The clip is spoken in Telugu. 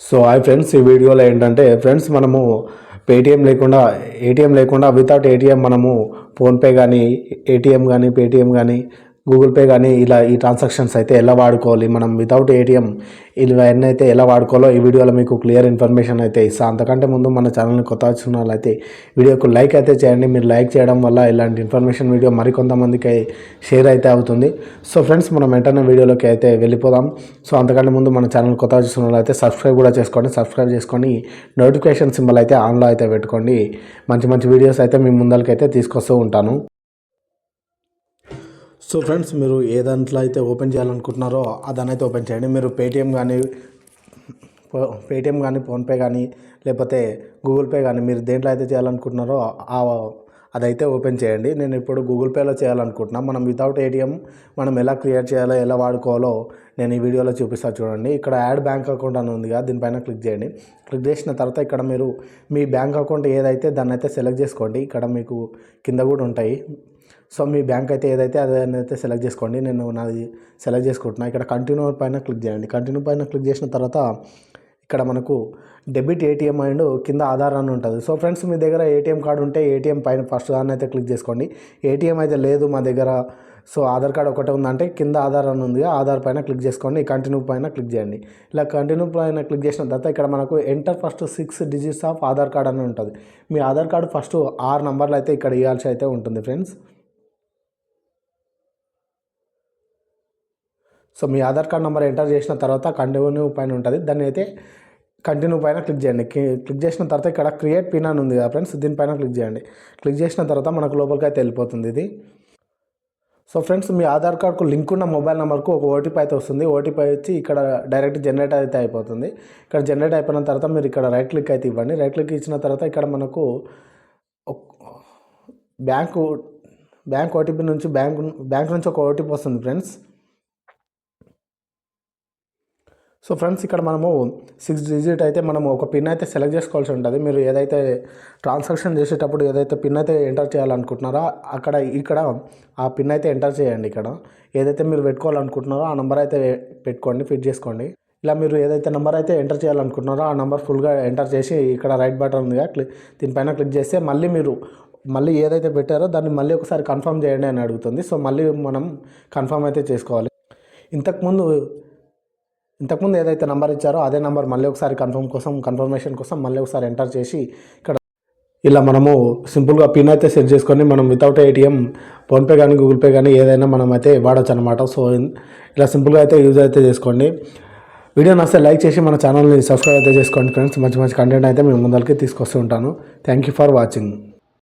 సో హాయ్ ఫ్రెండ్స్ ఈ వీడియోలో ఏంటంటే ఫ్రెండ్స్ మనము పేటిఎం లేకుండా ఏటీఎం లేకుండా వితౌట్ ఏటీఎం మనము ఫోన్పే కానీ ఏటీఎం కానీ పేటిఎం కానీ గూగుల్ పే కానీ ఇలా ఈ ట్రాన్సాక్షన్స్ అయితే ఎలా వాడుకోవాలి మనం వితౌట్ ఏటీఎం ఇవన్నీ అయితే ఎలా వాడుకోవాలో ఈ వీడియోలో మీకు క్లియర్ ఇన్ఫర్మేషన్ అయితే ఇస్తాను అంతకంటే ముందు మన ఛానల్ని కొత్త వచ్చిన వాళ్ళైతే వీడియోకు లైక్ అయితే చేయండి. మీరు లైక్ చేయడం వల్ల ఇలాంటి ఇన్ఫర్మేషన్ వీడియో మరికొంతమందికి షేర్ అయితే అవుతుంది. సో ఫ్రెండ్స్ మనం వెంటనే వీడియోలోకి అయితే వెళ్ళిపోదాం. సో అంతకంటే ముందు మన ఛానల్ కొత్త వచ్చిన వాళ్ళైతే సబ్స్క్రైబ్ కూడా చేసుకోండి. సబ్స్క్రైబ్ చేసుకొని నోటిఫికేషన్ సింబల్ అయితే ఆన్లో అయితే పెట్టుకోండి. మంచి మంచి వీడియోస్ అయితే మీ ముందరికైతే తీసుకొస్తూ ఉంటాను. సో ఫ్రెండ్స్ మీరు ఏ దాంట్లో అయితే ఓపెన్ చేయాలనుకుంటున్నారో ఆ దాన్ని అయితే ఓపెన్ చేయండి. మీరు పేటిఎం కానీ పేటిఎం కానీ ఫోన్పే కానీ లేకపోతే గూగుల్ పే కానీ మీరు దేంట్లో అయితే చేయాలనుకుంటున్నారో ఆ అదైతే ఓపెన్ చేయండి. నేను ఇప్పుడు గూగుల్ పేలో చేయాలనుకుంటున్నా. మనం వితౌట్ ఏటీఎం మనం ఎలా క్రియేట్ చేయాలో ఎలా వాడుకోవాలో నేను ఈ వీడియోలో చూపిస్తాను చూడండి. ఇక్కడ యాడ్ బ్యాంక్ అకౌంట్ అని ఉంది కదా దీనిపైన క్లిక్ చేయండి. క్లిక్ చేసిన తర్వాత ఇక్కడ మీరు మీ బ్యాంక్ అకౌంట్ ఏదైతే దాన్ని అయితే సెలెక్ట్ చేసుకోండి. ఇక్కడ మీకు కింద కూడా ఉంటాయి. సో మీ బ్యాంక్ అయితే ఏదైతే అదైతే అయితే సెలెక్ట్ చేసుకోండి. నేను నాది సెలెక్ట్ చేసుకుంటున్నా. ఇక్కడ కంటిన్యూ పైన క్లిక్ చేయండి. కంటిన్యూ పైన క్లిక్ చేసిన తర్వాత ఇక్కడ మనకు డెబిట్ ఏటీఎం అండ్ కింద ఆధార్ అని ఉంటుంది. సో ఫ్రెండ్స్ మీ దగ్గర ఏటీఎం కార్డు ఉంటే ఏటీఎం పైన ఫస్ట్ దాన్ని అయితే క్లిక్ చేసుకోండి. ఏటీఎం అయితే లేదు మా దగ్గర. సో ఆధార్ కార్డు ఒకటే ఉందంటే కింద ఆధార్ అని ఉంది ఆధార్ పైన క్లిక్ చేసుకోండి. కంటిన్యూ పైన క్లిక్ చేయండి. ఇలా కంటిన్యూ పైన క్లిక్ చేసిన తర్వాత ఇక్కడ మనకు enter first six digits of Aadhaar card అని ఉంటుంది. మీ ఆధార్ కార్డు ఫస్ట్ ఆరు నెంబర్లు అయితే ఇక్కడ ఇవ్వాల్సి అయితే ఉంటుంది ఫ్రెండ్స్ సో మీ ఆధార్ కార్డ్ నెంబర్ ఎంటర్ చేసిన తర్వాత కంటిన్యూ పైన ఉంటుంది. దాన్ని అయితే కంటిన్యూ పైన క్లిక్ చేయండి. క్లిక్ చేసిన తర్వాత ఇక్కడ క్రియేట్ పిన్ అని ఉంది కదా ఫ్రెండ్స్ దీనిపైన క్లిక్ చేయండి. క్లిక్ చేసిన తర్వాత మనకు లోపలికి అయితే వెళ్ళిపోతుంది ఇది. సో ఫ్రెండ్స్ మీ ఆధార్ కార్డ్కు లింక్ ఉన్న మొబైల్ నెంబర్కు ఒక ఓటీపీ అయితే వస్తుంది. ఓటీపీ వచ్చి ఇక్కడ డైరెక్ట్ జనరేట్ అయితే అయిపోతుంది. ఇక్కడ జనరేట్ అయిపోయిన తర్వాత మీరు ఇక్కడ రైట్ క్లిక్ అయితే ఇవ్వండి. రైట్ క్లిక్ ఇచ్చిన తర్వాత ఇక్కడ మనకు బ్యాంకు బ్యాంక్ ఓటీపీ నుంచి బ్యాంక్ బ్యాంక్ నుంచి ఒక ఓటీపీ వస్తుంది ఫ్రెండ్స్. సో ఫ్రెండ్స్ ఇక్కడ మనము సిక్స్ డిజిట్ అయితే మనము ఒక పిన్ అయితే సెలెక్ట్ చేసుకోవాల్సి ఉంటుంది. మీరు ఏదైతే ట్రాన్సాక్షన్ చేసేటప్పుడు ఏదైతే పిన్ అయితే ఎంటర్ చేయాలనుకుంటున్నారో అక్కడ ఇక్కడ ఆ పిన్ అయితే ఎంటర్ చేయండి ఇక్కడ. ఏదైతే మీరు పెట్టుకోవాలనుకుంటున్నారో ఆ నెంబర్ అయితే పెట్టుకోండి ఫిట్ చేసుకోండి. ఇలా మీరు ఏదైతే నెంబర్ అయితే ఎంటర్ చేయాలనుకుంటున్నారో ఆ నెంబర్ ఫుల్గా ఎంటర్ చేసి ఇక్కడ రైట్ బటన్ ఉందిగా క్లిక్ దీనిపైన క్లిక్ చేస్తే మళ్ళీ మీరు మళ్ళీ ఏదైతే పెట్టారో దాన్ని మళ్ళీ ఒకసారి కన్ఫర్మ్ చేయండి అని అడుగుతుంది. సో మళ్ళీ మనం కన్ఫర్మ్ అయితే చేసుకోవాలి. ఇంతకుముందు ఇంతకుముందు ఏదైతే నెంబర్ ఇచ్చారో అదే నెంబర్ మళ్ళీ ఒకసారి కన్ఫర్మ్ కోసం కన్ఫర్మేషన్ కోసం మళ్ళీ ఒకసారి ఎంటర్ చేసి ఇక్కడ ఇలా మనము సింపుల్గా పిన్ అయితే సెట్ చేసుకొని మనం వితౌట్ ఏటీఎం ఫోన్పే కానీ గూగుల్ పే కానీ ఏదైనా మనం అయితే వాడచ్చు అనమాట సో ఇలా సింపుల్గా అయితే యూజ్ అయితే చేసుకోండి. వీడియో నచ్చితే లైక్ చేసి మన ఛానల్ని సబ్స్క్రైబ్ అయితే చేసుకోండి ఫ్రెండ్స్ మంచి మంచి కంటెంట్ అయితే మేము ముందరికి తీసుకొస్తూ ఉంటాను. Thank you for watching